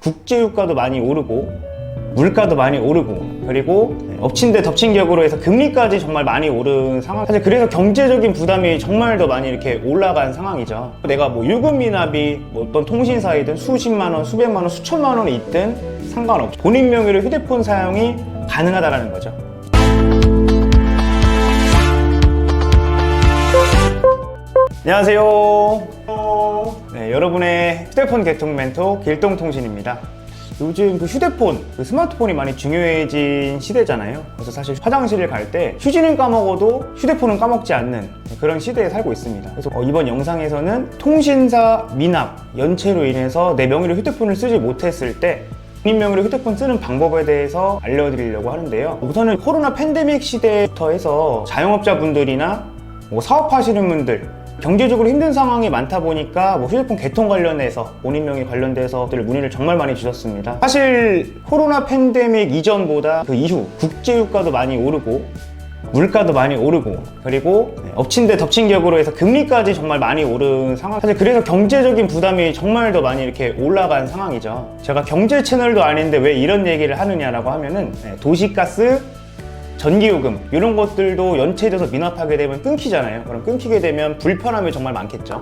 국제유가도 많이 오르고 물가도 많이 오르고 그리고 엎친 데 덮친 격으로 해서 금리까지 정말 많이 오른 상황. 사실 그래서 경제적인 부담이 정말 더 많이 이렇게 올라간 상황이죠. 내가 뭐 유급 미납이 뭐 어떤 통신사이든 수십만 원 수백만 원 수천만 원이 있든 상관없죠. 본인 명의로 휴대폰 사용이 가능하다라는 거죠. 안녕하세요. 네, 여러분의 휴대폰 개통 멘토 길동통신입니다. 요즘 그 휴대폰, 그 스마트폰이 많이 중요해진 시대잖아요. 그래서 사실 화장실을 갈 때 휴지는 까먹어도 휴대폰은 까먹지 않는 그런 시대에 살고 있습니다. 그래서 어, 이번 영상에서는 통신사 미납, 연체로 인해서 내 명의로 휴대폰을 쓰지 못했을 때 본인 명의로 휴대폰 쓰는 방법에 대해서 알려드리려고 하는데요. 우선은 코로나 팬데믹 시대부터 해서 자영업자분들이나 뭐 사업하시는 분들 경제적으로 힘든 상황이 많다 보니까 뭐 휴대폰 개통 관련해서 본인 명의 관련돼서들 문의를 정말 많이 주셨습니다. 사실 코로나 팬데믹 이전보다 그 이후 국제 유가도 많이 오르고 물가도 많이 오르고 그리고 네, 엎친 데 덮친 격으로 해서 금리까지 정말 많이 오른 상황 사실 그래서 경제적인 부담이 정말 더 많이 이렇게 올라간 상황이죠 제가 경제 채널도 아닌데 왜 이런 얘기를 하느냐라고 하면은 네, 도시가스 전기요금 이런 것들도 연체돼서 미납하게 되면 끊기잖아요. 그럼 끊기게 되면 불편함이 정말 많겠죠.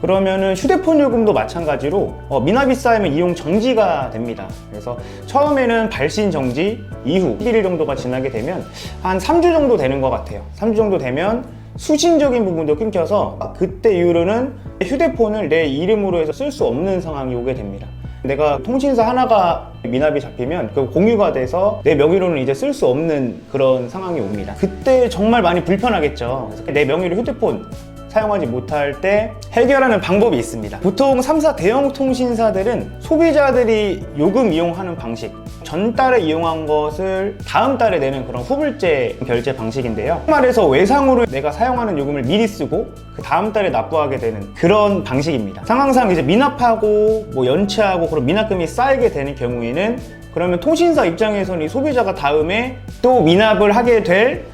그러면은 휴대폰 요금도 마찬가지로 어, 미납이 쌓이면 이용 정지가 됩니다. 그래서 처음에는 발신 정지 이후 11일 정도가 지나게 되면 한 3주 정도 되는 것 같아요. 3주 정도 되면 수신적인 부분도 끊겨서 그때 이후로는 휴대폰을 내 이름으로 해서 쓸 수 없는 상황이 오게 됩니다. 내가 통신사 하나가 미납이 잡히면 그 공유가 돼서 내 명의로는 이제 쓸 수 없는 그런 상황이 옵니다. 그때 정말 많이 불편하겠죠. 그래서 내 명의로 휴대폰 사용하지 못할 때 해결하는 방법이 있습니다. 보통 3사 대형 통신사들은 소비자들이 요금 이용하는 방식, 전달에 이용한 것을 다음 달에 내는 그런 후불제 결제 방식인데요. 말해서 외상으로 내가 사용하는 요금을 미리 쓰고 그 다음 달에 납부하게 되는 그런 방식입니다. 상황상 이제 미납하고 뭐 연체하고 그런 미납금이 쌓이게 되는 경우에는 그러면 통신사 입장에서는 이 소비자가 다음에 또 미납을 하게 될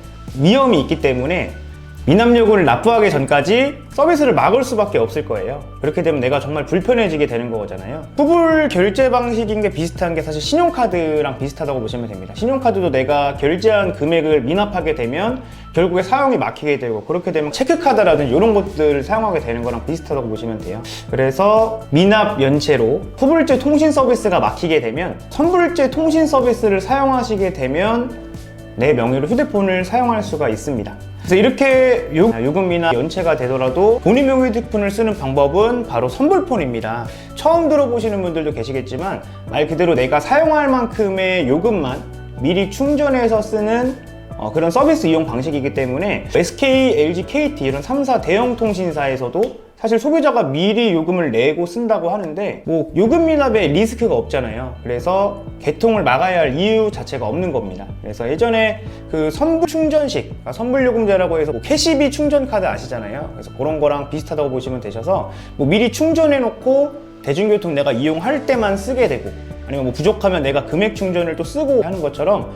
위험이 있기 때문에 미납요금을 납부하기 전까지 서비스를 막을 수밖에 없을 거예요. 그렇게 되면 내가 정말 불편해지게 되는 거잖아요. 후불 결제 방식인 게 비슷한 게 사실 신용카드랑 비슷하다고 보시면 됩니다. 신용카드도 내가 결제한 금액을 미납하게 되면 결국에 사용이 막히게 되고 그렇게 되면 체크카드라든지 이런 것들을 사용하게 되는 거랑 비슷하다고 보시면 돼요. 그래서 미납 연체로 후불제 통신 서비스가 막히게 되면 선불제 통신 서비스를 사용하시게 되면 내 명의로 휴대폰을 사용할 수가 있습니다. 그래서 이렇게 요- 요금이나 연체가 되더라도 본인 명의 휴대폰을 쓰는 방법은 바로 선불폰입니다. 처음 들어보시는 분들도 계시겠지만 말 그대로 내가 사용할 만큼의 요금만 미리 충전해서 쓰는 어, 그런 서비스 이용 방식이기 때문에 SK, LG, KT 이런 3사 대형 통신사에서도 사실 소비자가 미리 요금을 내고 쓴다고 하는데 뭐 요금 미납에 리스크가 없잖아요. 그래서 개통을 막아야 할 이유 자체가 없는 겁니다. 그래서 예전에 그 선불 충전식, 그러니까 선불 요금제라고 해서 뭐 캐시비 충전 카드 아시잖아요. 그래서 그런 거랑 비슷하다고 보시면 되셔서 뭐 미리 충전해 놓고 대중교통 내가 이용할 때만 쓰게 되고 아니면 뭐 부족하면 내가 금액 충전을 또 쓰고 하는 것처럼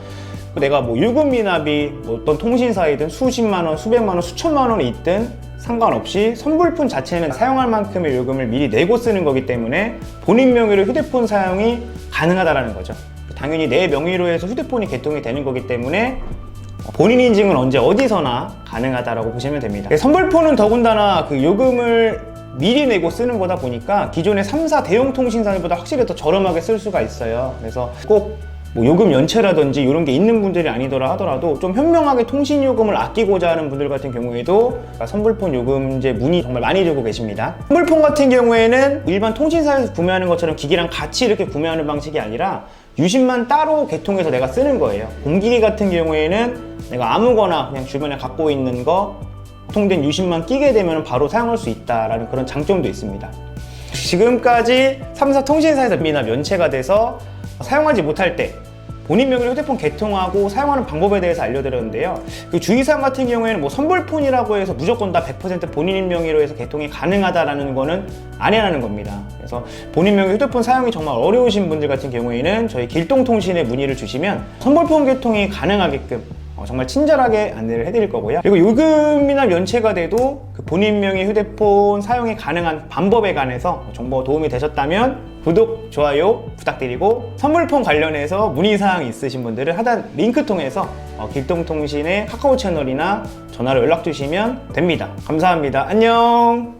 내가 뭐 유급 미납이 뭐 어떤 통신사이든 수십만 원, 수백만 원, 수천만 원이 있든 상관없이 선불폰 자체는 사용할 만큼의 요금을 미리 내고 쓰는 거기 때문에 본인 명의로 휴대폰 사용이 가능하다라는 거죠. 당연히 내 명의로 해서 휴대폰이 개통이 되는 거기 때문에 본인 인증은 언제 어디서나 가능하다라고 보시면 됩니다. 선불폰은 더군다나 그 요금을 미리 내고 쓰는 거다 보니까 기존의 3사 대형 통신사들보다 확실히 더 저렴하게 쓸 수가 있어요. 그래서 꼭 뭐 요금 연체라든지 이런 게 있는 분들이 아니더라 하더라도 좀 현명하게 통신 요금을 아끼고자 하는 분들 같은 경우에도 선불폰 요금제 문의 정말 많이 주고 계십니다. 선불폰 같은 경우에는 일반 통신사에서 구매하는 것처럼 기기랑 같이 이렇게 구매하는 방식이 아니라 유심만 따로 개통해서 내가 쓰는 거예요. 공기기 같은 경우에는 내가 아무거나 그냥 주변에 갖고 있는 거 통된 유심만 끼게 되면 바로 사용할 수 있다라는 그런 장점도 있습니다. 지금까지 3사 통신사에서 미납 연체가 돼서 사용하지 못할 때 본인 명의로 휴대폰 개통하고 사용하는 방법에 대해서 알려드렸는데요. 그 주의사항 같은 경우에는 뭐 선불폰이라고 해서 무조건 다 100% 본인 명의로 해서 개통이 가능하다라는 거는 아니라는 겁니다. 그래서 본인 명의 휴대폰 사용이 정말 어려우신 분들 같은 경우에는 저희 길동통신에 문의를 주시면 선불폰 개통이 가능하게끔 어, 정말 친절하게 안내를 해드릴 거고요. 그리고 요금이나 면체가 돼도 그 본인 명의 휴대폰 사용이 가능한 방법에 관해서 정보 도움이 되셨다면 구독, 좋아요 부탁드리고 선물폰 관련해서 문의사항 있으신 분들은 하단 링크 통해서 어, 길동통신의 카카오 채널이나 전화로 연락 주시면 됩니다. 감사합니다. 안녕!